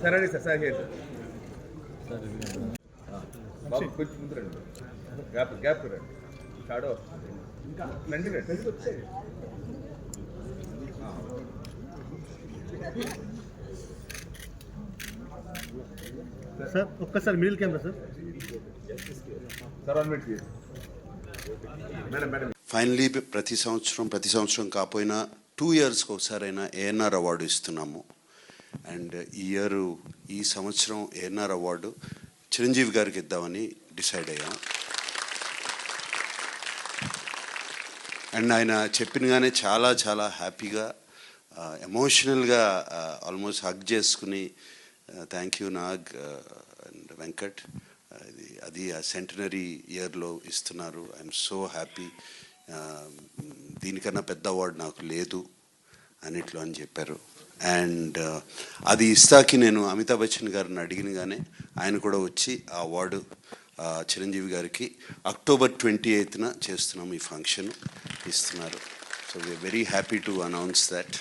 సరే అండి sir sir sir. బాబు కొంచెం ముందు రండి గ్యాప్ గ్యాప్ రండి. షాడో రండి. రండి ఆ. సార్ ఒక్కసారి middle camera sir. Sir one minute please madam madam. Finally ప్రతి సంవత్సరం ప్రతి సంవత్సరం కాకపోయినా టూ ఇయర్స్కి ఒకసారైనా ఏఎన్ఆర్ అవార్డు ఇస్తున్నాము. అండ్ ఈ ఇయర్ ఈ సంవత్సరం ఏఎన్ఆర్ అవార్డు చిరంజీవి గారికి ఇద్దామని డిసైడ్ అయ్యాం. అండ్ ఆయన చెప్పినగానే చాలా చాలా హ్యాపీగా ఎమోషనల్గా ఆల్మోస్ట్ హగ్ చేసుకుని thank you Nag and Venkat అది అది ఆ సెంటనరీ ఇయర్లో ఇస్తున్నారు. I'm so happy. దీనికన్నా పెద్ద అవార్డు నాకు లేదు. అన్నిట్లో అని చెప్పారు. అండ్ అది ఇస్తాకి నేను అమితాబ్ బచ్చన్ గారిని అడిగినగానే ఆయన కూడా వచ్చి ఆ అవార్డు చిరంజీవి గారికి అక్టోబర్ ట్వంటీ ఎయిత్న చేస్తున్నాం ఈ ఫంక్షన్ ఇస్తున్నారు. So we're very happy to announce that